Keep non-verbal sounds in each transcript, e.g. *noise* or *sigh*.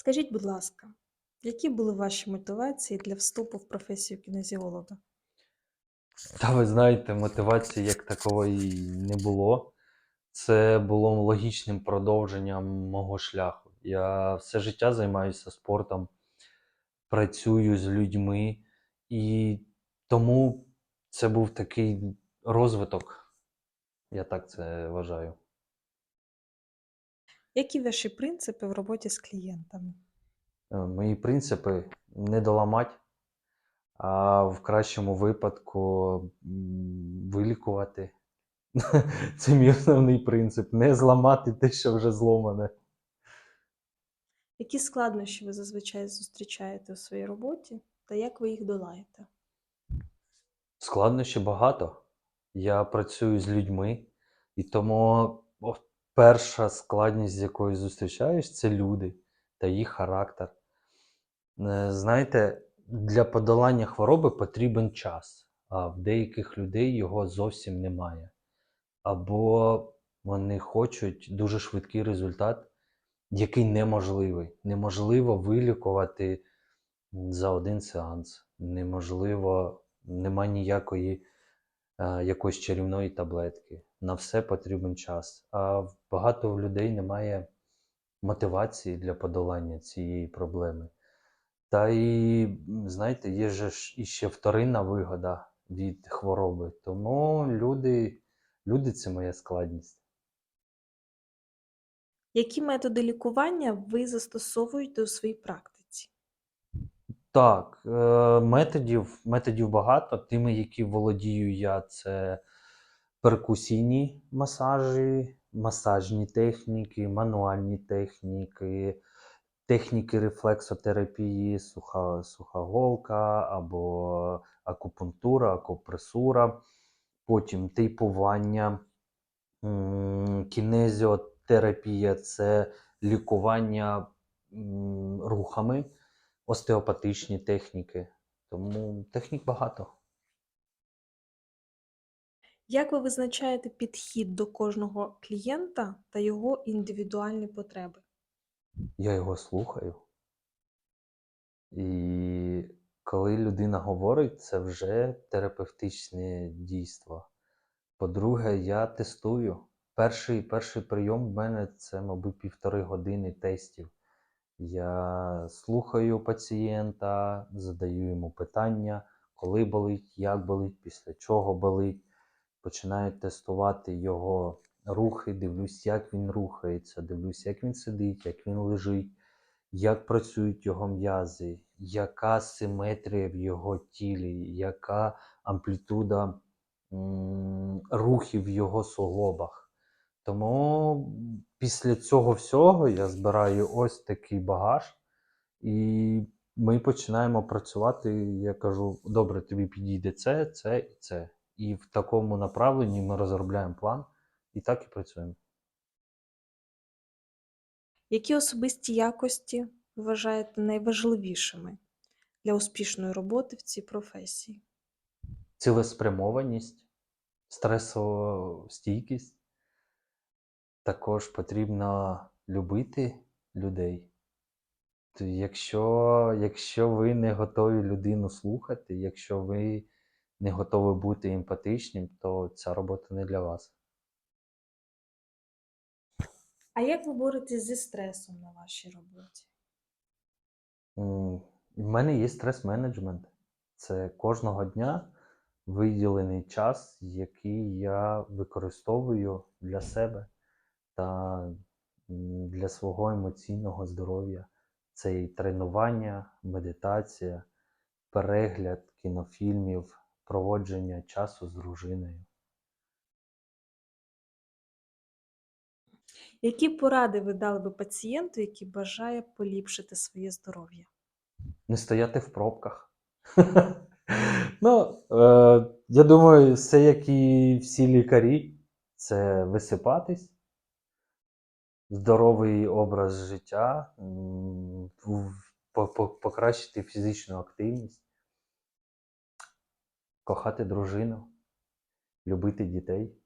Скажіть, будь ласка, які були ваші мотивації для вступу в професію кінезіолога? Та ви знаєте, мотивації як такової не було. Це було логічним продовженням мого шляху. Я все життя займаюся спортом, працюю з людьми, і тому це був такий розвиток. Я так це вважаю. Які ваші принципи в роботі з клієнтами? Е, Мої принципи не доламати, а в кращому випадку вилікувати. *laughs* Це мій основний принцип. Не зламати те, що вже зломане. Які складнощі ви зазвичай зустрічаєте у своїй роботі та як ви їх долаєте? Складнощів багато. Я працюю з людьми, і тому перша складність, з якою зустрічаюсь, це люди та їх характер. Е, Знаєте, для подолання хвороби потрібен час, а в деяких людей його зовсім немає. Або вони хочуть дуже швидкий результат, який неможливий. Неможливо вилікувати за один сеанс. Неможливо, нема ніякої якоїсь чарівної таблетки. На все потрібен час. А багато людей немає мотивації для подолання цієї проблеми. Та і, знаєте, є ж іще вторинна вигода від хвороби. Тому люди, люди це моя складність. Які методи лікування ви застосовуєте у своїй практиці? Так, е, методів, методів багато. Тими, які володію я, це перкусійні масажі, масажні техніки, мануальні техніки, техніки рефлексотерапії, суха, суха голка або акупунктура, акупресура, потім тейпування, кінезіотерапія це лікування рухами остеопатичні техніки. Тому технік багато. Як ви визначаєте підхід до кожного клієнта та його індивідуальні потреби? Я його слухаю. І коли людина говорить, це вже терапевтичне дійство. По-друге, я тестую. Перший, перший прийом в мене це, мабуть, півтори години тестів. Я слухаю пацієнта, задаю йому питання, коли болить, як болить, після чого болить. Починаю тестувати його рухи, дивлюсь, як він рухається, дивлюсь, як він сидить, як він лежить, як працюють його м'язи, яка симетрія в його тілі, яка амплітуда м, рухів в його суглобах. Тому після цього всього я збираю ось такий багаж, і ми починаємо працювати. Я кажу: добре, тобі підійде це, це і це. І в такому направленні ми розробляємо план і так і працюємо. Які особисті якості ви вважаєте найважливішими для успішної роботи в цій професії? Цілеспрямованість, стресова стійкість. Також потрібно любити людей. То Якщо, якщо ви не готові людину слухати, якщо ви не готові бути емпатичним, то ця робота не для вас. А як ви боретесь зі стресом на вашій роботі? В мене є стрес-менеджмент. Це кожного дня виділений час, який я використовую для себе та для свого емоційного здоров'я. Це і тренування, медитація, перегляд кінофільмів, проводження часу з дружиною. Які поради ви дали би пацієнту, який бажає поліпшити своє здоров'я? Не стояти в пробках. *laughs* Ну, е, я думаю, все як і всі лікарі, це висипатись, здоровий образ життя, покращити фізичну активність, кохати дружину, любити дітей.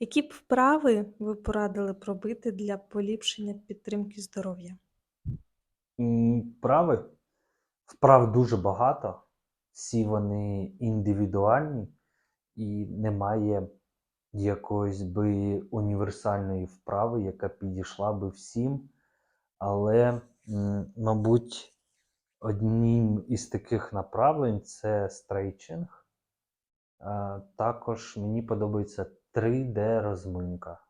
Які б вправи ви порадили б робити для поліпшення підтримки здоров'я? Вправи? Вправ дуже багато. Всі вони індивідуальні і немає якоїсь би універсальної вправи, яка підійшла би всім. Але, мабуть, одним із таких направлень це стрейчинг. Також мені подобається 3D розминка.